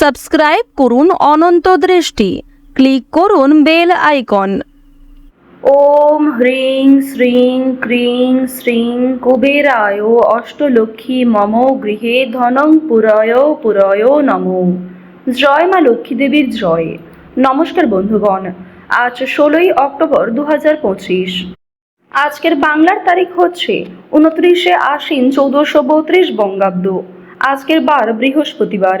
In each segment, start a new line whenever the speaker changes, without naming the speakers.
Subscribe করুন অনন্ত দৃষ্টি। Click করুন বেল আইকন।
ওম হ্রিং শ্রীং ক্রিং শ্রীং কুবেরায় অষ্টলক্ষ্মী মম গৃহে ধনং পুরয় পুরয় নম। জয় মা লক্ষ্মী দেবীর জয়। নমস্কার বন্ধুগণ, আজ ষোলোই অক্টোবর দু হাজার পঁচিশ। আজকের বাংলার তারিখ হচ্ছে উনত্রিশে আশ্বিন চৌদ্দশো বত্রিশ বঙ্গাব্দ। আজকের বার বৃহস্পতিবার।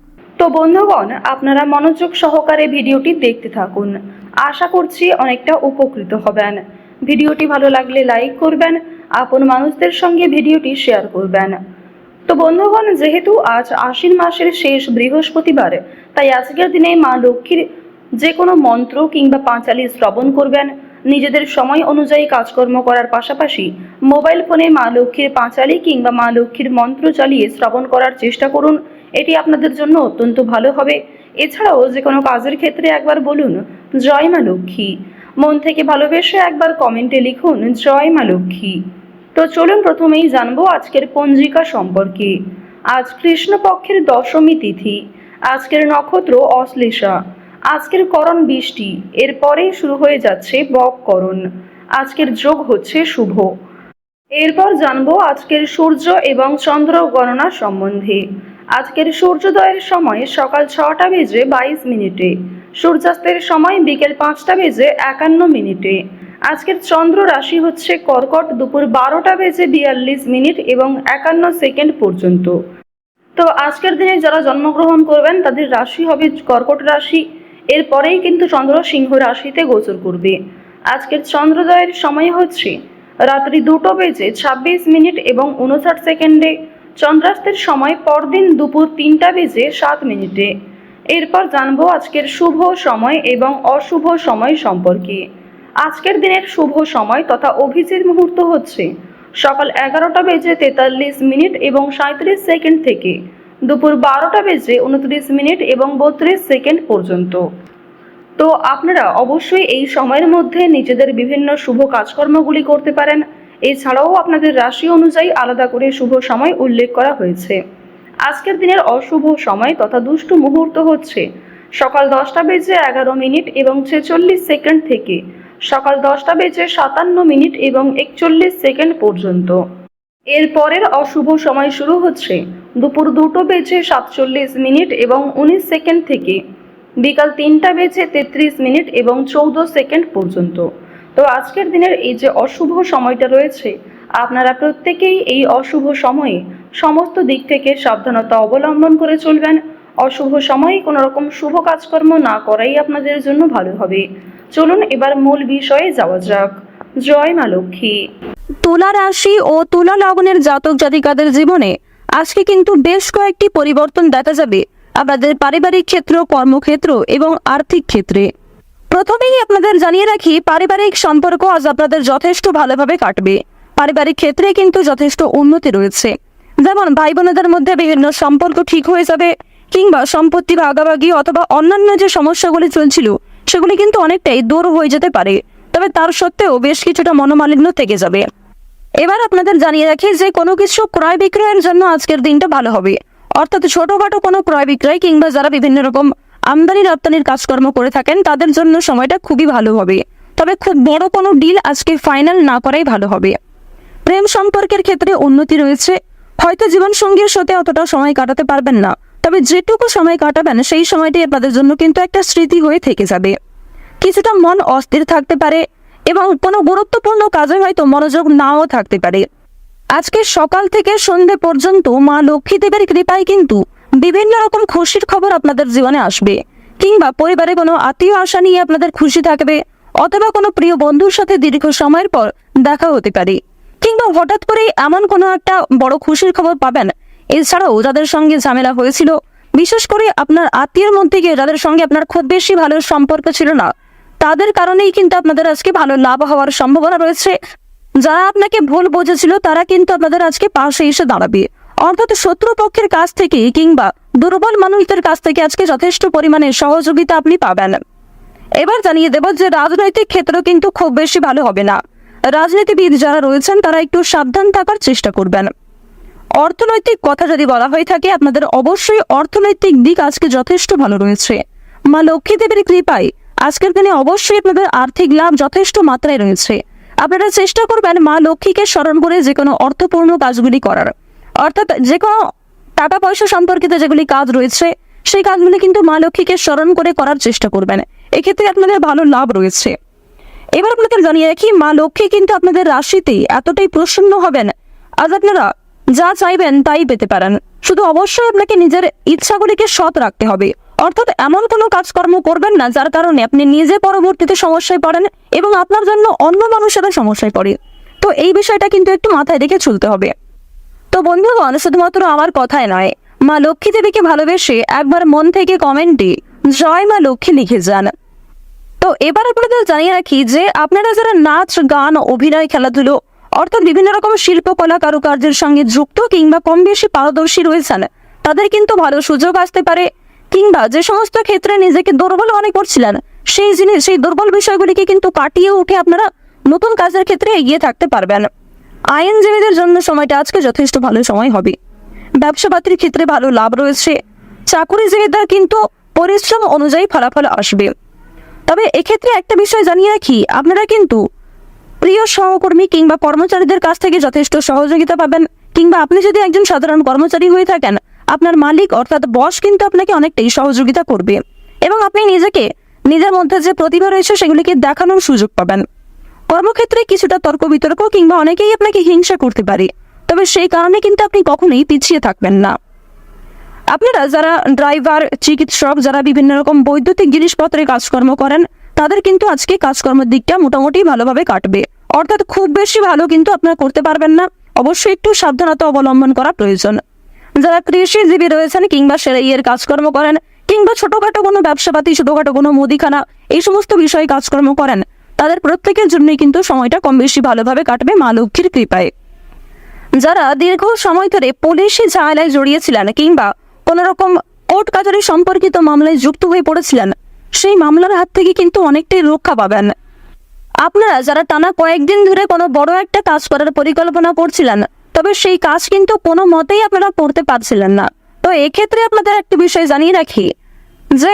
তো বন্ধুগণ, আপনারা মনোযোগ সহকারে ভিডিওটি দেখতে থাকুন। আশা করছি অনেকটা উপকৃত হবেন। ভিডিওটি ভালো লাগলে লাইক করবেন, আপন মানুষদের সঙ্গে ভিডিওটি শেয়ার করবেন। তো বন্ধুগণ, যেহেতু আজ আশ্বিন মাসের শেষ বৃহস্পতিবার, তাই আজকের দিনে মা লক্ষ্মীর যে কোনো মন্ত্র কিংবা পাঁচালি শ্রবণ করবেন। নিজেদের সময় অনুযায়ী কাজকর্ম করার পাশাপাশি মোবাইল ফোনে মা লক্ষ্মীর পাঁচালি কিংবা মা লক্ষ্মীর মন্ত্র চালিয়ে শ্রবণ করার চেষ্টা করুন। এটি আপনাদের জন্য অত্যন্ত ভালো হবে। এছাড়াও যে কোনো কাজের ক্ষেত্রে একবার বলুন, জয় মা লক্ষ্মী। মন থেকে ভালোবেসে একবার কমেন্টে লিখুন, জয় মা লক্ষ্মী। তো চলুন প্রথমেই জানব আজকের পঞ্জিকা সম্পর্কে। আজ কৃষ্ণপক্ষের দশমী তিথি, আজকের নক্ষত্র অশ্লেষা, আজকের করণ বৃষ্টি এরপরেই শুরু হয়ে যাচ্ছে বককরণ আজকের যোগ হচ্ছে শুভ। এরপর জানব আজকের সূর্য এবং চন্দ্র গণনা সম্বন্ধে। আজকের সূর্যোদয়ের সময় সকাল ছটা বেজে বাইশ মিনিটে, সূর্যাস্তের সময় বিকেল পাঁচটা বেজে একান্ন মিনিটে। আজকের চন্দ্র রাশি হচ্ছে কর্কট, দুপুর বারোটা বেজে বিয়াল্লিশ মিনিট এবং একান্ন সেকেন্ড পর্যন্ত। তো আজকের দিনে যারা জন্মগ্রহণ করবেন, তাদের রাশি হবে কর্কট রাশি। এরপরেই কিন্তু চন্দ্র সিংহ রাশিতে গোচর করবে। আজকের চন্দ্রোদয়ের সময় হচ্ছে রাত্রি দুটো বেজে ছাব্বিশ মিনিট এবং উনষাট সেকেন্ডে চন্দ্রাস্তের সময় পরদিন দুপুর তিনটা বেজে সাত মিনিটে। এরপর জানব আজকের শুভ সময় এবং অশুভ সময় সম্পর্কে। আজকের দিনের শুভ সময় তথা অভিজিৎ মুহূর্ত হচ্ছে সকাল এগারোটা বেজে তেতাল্লিশ মিনিট এবং সাঁত্রিশ সেকেন্ড থেকে। দুপুর বারোটা বেজে উনত্রিশ মিনিট এবং বত্রিশ সেকেন্ড পর্যন্ত। তো আপনারা অবশ্যই এই সময়ের মধ্যে নিজেদের বিভিন্ন শুভ কাজকর্মগুলি করতে পারেন। এছাড়াও আপনাদের রাশি অনুযায়ী আলাদা করে শুভ সময় উল্লেখ করা হয়েছে। আজকের দিনের অশুভ সময় তথা দুষ্টু মুহূর্ত হচ্ছে। সকাল দশটা বেজে এগারো মিনিট এবং ছেচল্লিশ সেকেন্ড থেকে সকাল দশটা বেজে সাতান্ন মিনিট এবং একচল্লিশ সেকেন্ড পর্যন্ত। এর পরের অশুভ সময় শুরু হচ্ছে দুপুর দুটো বেজে সাতচল্লিশ মিনিট এবং উনিশ সেকেন্ড থেকে। বিকাল তিনটা বেজে তেত্রিশ মিনিট এবং চৌদ্দ সেকেন্ড পর্যন্ত। তো আজকের দিনের এই যে অশুভ সময়টা রয়েছে, আপনারা প্রত্যেকেই এই অশুভ সময়ে সমস্ত দিক থেকে সাবধানতা অবলম্বন করে চলবেন। অশুভ সময়ে কোনো রকম শুভ কাজকর্ম না করাই আপনাদের জন্য ভালো হবে। চলুন এবার মূল বিষয়ে যাওয়া যাক। জয় মা লক্ষ্মী।
তুলা রাশি ও তুলা লগ্নের জাতক জাতিকাদের জীবনে আজকে কিন্তু বেশ কয়েকটি পরিবর্তন দেখা যাবে। আপনাদের পারিবারিক ক্ষেত্র, কর্মক্ষেত্র এবং আর্থিক ক্ষেত্রে। প্রথমেই আপনাদের জানিয়ে রাখি, পারিবারিক সম্পর্ক আজ আপনাদের যথেষ্ট ভালোভাবে কাটবে। পারিবারিক ক্ষেত্রে কিন্তু যথেষ্ট উন্নতি রয়েছে। যেমন ভাই বোনেদের মধ্যে বিভিন্ন সম্পর্ক ঠিক হয়ে যাবে, কিংবা সম্পত্তি ভাগাভাগি অথবা অন্যান্য যে সমস্যাগুলি চলছিল, সেগুলি কিন্তু অনেকটাই দূর হয়ে যেতে পারে। তবে তার সত্ত্বেও বেশ কিছুটা মনোমালিন্য থেকে যাবে। এবার আপনাদের জানিয়ে রাখি যে কোনো কিছু ক্রয় বিক্রয়ের জন্য আজকের দিনটা ভালো হবে। অর্থাৎ ছোটখাটো কোনো ক্রয় বিক্রয় কিংবা যারা বিভিন্ন রকম আমদানি রপ্তানির কাজকর্ম করে থাকেন, তাদের জন্য সময়টা খুবই ভালো হবে। তবে খুব বড় কোনো ডিল আজকে ফাইনাল না করাই ভালো হবে। প্রেম সম্পর্কের ক্ষেত্রে উন্নতি রয়েছে। হয়তো জীবনসঙ্গীর সাথে অতটা সময় কাটাতে পারবেন না, তবে যেটুকু সময় কাটাবেন, সেই সময়টি আপনাদের জন্য কিন্তু একটা স্মৃতি হয়ে থেকে যাবে। কিছুটা মন অস্থির থাকতে পারে এবং কোনো গুরুত্বপূর্ণ কাজে হয়তো মনোযোগ নাও থাকতে পারে। আজকে সকাল থেকে সন্ধে পর্যন্ত মা লক্ষ্মী দেবের কৃপায় কিন্তু বিভিন্ন রকম খুশির খবর আপনাদের জীবনে আসবে। কিংবা পরিবারে কোনো আত্মীয় আশা নিয়ে আপনাদের খুশি থাকবে, অথবা কোনো প্রিয় বন্ধুর সাথে দীর্ঘ সময়ের পর দেখা হতে পারে। কিংবা হঠাৎ করেই এমন কোনো একটা বড় খুশির খবর পাবেন। এছাড়াও যাদের সঙ্গে ঝামেলা হয়েছিল, বিশেষ করে আপনার আত্মীয়ের মধ্যে গিয়ে যাদের সঙ্গে আপনার খুব বেশি ভালো সম্পর্ক ছিল না, তাদের কারণেই কিন্তু আপনাদের আজকে ভালো লাভ হওয়ার সম্ভাবনা রয়েছে। যারা আপনাকে ভুল বোঝেছিল, তারা কিন্তু আপনাদের আজকে পাশে এসে দাঁড়াবে। অর্থাৎ শত্রুপক্ষের কাছ থেকে কিংবা দুর্বল মানুষদের কাছ থেকে আজকে যথেষ্ট পরিমাণে সহযোগিতা আপনি পাবেন। এবার জানিয়ে দেব যে রাজনৈতিক ক্ষেত্র কিন্তু খুব বেশি ভালো হবে না। রাজনীতিবিদ যারা রয়েছেন, তারা একটু সাবধান থাকার চেষ্টা করবেন। অর্থনৈতিক কথা যদি বলা হয়ে থাকে, আপনাদের অবশ্যই অর্থনৈতিক দিক আজকে যথেষ্ট ভালো রয়েছে। মা লক্ষ্মী দেবীর কৃপায় আজকের দিনে অবশ্যই আপনাদের আর্থিক লাভ যথেষ্ট মাত্রায় রয়েছে। আপনারা চেষ্টা করবেন মা লক্ষ্মীকে স্মরণ করে যে কোনো অর্থপূর্ণ কাজগুলি করার। অর্থাৎ যে কোনো টাকা পয়সা সম্পর্কিত যেগুলি কাজ রয়েছে, সেই কাজগুলি কিন্তু মা লক্ষ্মীকে স্মরণ করে করার চেষ্টা করবেন। এক্ষেত্রে আপনাদের ভালো লাভ রয়েছে। এবার আপনাদের জানিয়ে রাখি, মা লক্ষ্মী কিন্তু আপনাদের রাশিতে এতটাই প্রসন্ন হবেন আজ আপনারা যা চাইবেন তাই পেতে পারেন। শুধু অবশ্যই আপনাকে নিজের ইচ্ছাগুলিকে সৎ রাখতে হবে। অর্থাৎ এমন কোনো কাজকর্ম করবেন না, যার কারণে আপনি নিজে পরবর্তীতে সমস্যায় পড়েন এবং আপনার জন্য অন্য মানুষেরা সমস্যায় পড়ে। তো এই বিষয়টা কিন্তু একটু মাথায় রেখে চলতে হবে। তো বন্ধুগণ, শুধুমাত্র আমার কথায় নয়, মা লক্ষ্মী দেবীকে ভালোবেসে একবার মন থেকে কমেন্টে জয় মা লক্ষ্মী লিখে যান। তো এবার আপনাদের জানিয়ে রাখি যে, আপনারা যারা নাচ, গান, অভিনয়, খেলাধুলো, অর্থাৎ বিভিন্ন রকম শিল্পকলা কারুকার্যের সঙ্গে যুক্ত কিংবা কম বেশি পারদর্শী রয়েছেন, তাদের কিন্তু ভালো সুযোগ আসতে পারে, কিংবা যে সমস্ত ক্ষেত্রে নিজেকে দুর্বল মনে করছিলেন, সেই জিনিস, সেই দুর্বল বিষয়গুলিকে কিন্তু কাটিয়ে উঠে আপনারা নতুন কাজের ক্ষেত্রে এগিয়ে থাকতে পারবেন। আইনজীবীদের জন্য সময়টা আজকে যথেষ্ট ভালো সময় হবে। ব্যবসাপাতির ক্ষেত্রে ভালো লাভ রয়েছে। চাকুরিজীবীদের কিন্তু পরিশ্রম অনুযায়ী ফলাফল আসবে। তবে এক্ষেত্রে একটা বিষয় জানিয়ে রাখি, আপনারা কিন্তু প্রিয় সহকর্মী কিংবা কর্মচারীদের কাছ থেকে যথেষ্ট সহযোগিতা পাবেন। কিংবা আপনি যদি একজন সাধারণ কর্মচারী হয়ে থাকেন, আপনার মালিক অর্থাৎ বস কিন্তু আপনাকে অনেকটাই সহযোগিতা করবে। এবং আপনি নিজেকে, নিজের মধ্যে যে প্রতিভা রয়েছে সেগুলিকে দেখানোর সুযোগ পাবেন। কর্মক্ষেত্রে কিছুটা তর্ক বিতর্ক কিংবা অনেকেই আপনাকে হিংসা করতে পারে। তবে সেই কারণে কিন্তু আপনি কখনোই পিছিয়ে থাকবেন না। আপনারা যারা ড্রাইভার, চিকিৎসক, যারা বিভিন্ন রকম বৈদ্যুতিক জিনিসপত্রে কাজকর্ম করেন, তাদের কিন্তু আজকে কাজকর্মের দিকটা মোটামুটি ভালোভাবে কাটবে। অর্থাৎ খুব বেশি ভালো কিন্তু আপনারা করতে পারবেন না। অবশ্যই একটু সাবধানতা অবলম্বন করা প্রয়োজন। যারা কৃষিজীবী রয়েছেন কিংবা সেরাইয়ের কাজকর্ম করেন, কিংবা ছোটখাটো কোনো ব্যবসাপাতি, ছোটখাটো কোনো মুদিখানা, এই সমস্ত বিষয়ে কাজকর্ম করেন তাদের প্রত্যেকের জন্যই কিন্তু সময়টা কম বেশি ভালোভাবে কাটবে মা লক্ষ্মীর কৃপায়। যারা দীর্ঘ সময় ধরে পুলিশি ঝামেলায় জড়িয়েছিলেন কিংবা কোনো রকম কোর্ট কাচারি সম্পর্কিত মামলায় যুক্ত হয়ে পড়েছিলেন, সেই মামলার হাত থেকে কিন্তু অনেকটাই রক্ষা পাবেন। আপনারা যারা টানা কয়েকদিন ধরে কোনো বড় একটা কাজ করার পরিকল্পনা করছিলেন, তবে সেই কাজ কিন্তু কোনো মতেই আপনারা করতে পারছিলেন না। তো এক্ষেত্রে আপনাদের একটা বিষয় জানিয়ে রাখি, যে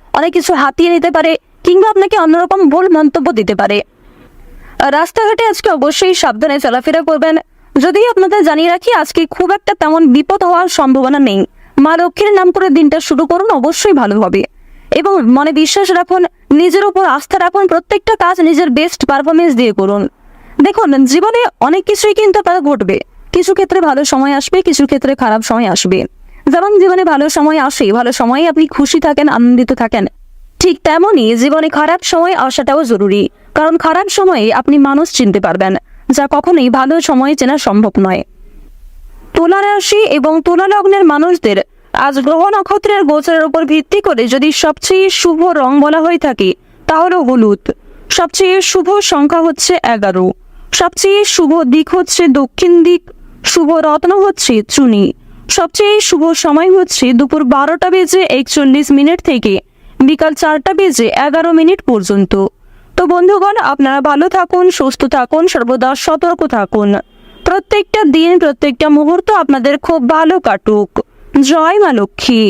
অনেক কিছু হাতিয়ে নিতে পারে কিংবা আপনাকে অন্যরকম ভুল মন্তব্য দিতে পারে। রাস্তাঘাটে আজকে অবশ্যই সাবধানে চলাফেরা করবেন। যদিও আপনাদের জানিয়ে রাখি, আজকে খুব একটা তেমন বিপদ হওয়ার সম্ভাবনা নেই। মা লক্ষ্মীর নাম করে দিনটা শুরু করুন, অবশ্যই ভালো হবে। এবং মনে বিশ্বাস রাখুন, নিজের উপর আস্থা রাখুন, প্রত্যেকটা কাজ নিজের বেস্ট পারফরমেন্স দিয়ে করুন। দেখুন, জীবনে অনেক কিছুই কিন্তু আপনার ঘটবে। কিছু ক্ষেত্রে ভালো সময় আসবে, কিছু ক্ষেত্রে খারাপ সময় আসবে। যেমন জীবনে ভালো সময় আসে, ভালো সময়ে আপনি খুশি থাকেন, আনন্দিত থাকেন। ঠিক তেমনই জীবনে খারাপ সময় আসাটাও জরুরি, কারণ খারাপ সময়ে আপনি মানুষ চিনতে পারবেন, যা কখনোই ভালো সময় চেনা সম্ভব নয়। তুলা রাশি এবং তুলা লগ্নের মানুষদের আজ গ্রহ নক্ষত্রের গোচরের উপর ভিত্তি করে যদি সবচেয়ে শুভ রং বলা হয়ে থাকে, তাহলে হলুদ। সবচেয়ে শুভ সংখ্যা হচ্ছে এগারো। সবচেয়ে শুভ দিক হচ্ছে দক্ষিণ দিক, শুভ রত্ন হচ্ছে চুনি। সবচেয়ে শুভ সময় হচ্ছে দুপুর বারোটা বেজে একচল্লিশ মিনিট থেকে বিকাল চারটা বেজে এগারো মিনিট পর্যন্ত। তো বন্ধুগণ, আপনারা ভালো থাকুন, সুস্থ থাকুন, সর্বদা সতর্ক থাকুন। প্রত্যেকটা দিন, প্রত্যেকটা মুহূর্ত আপনাদের খুব ভালো কাটুক। জয় মা লক্ষ্মী।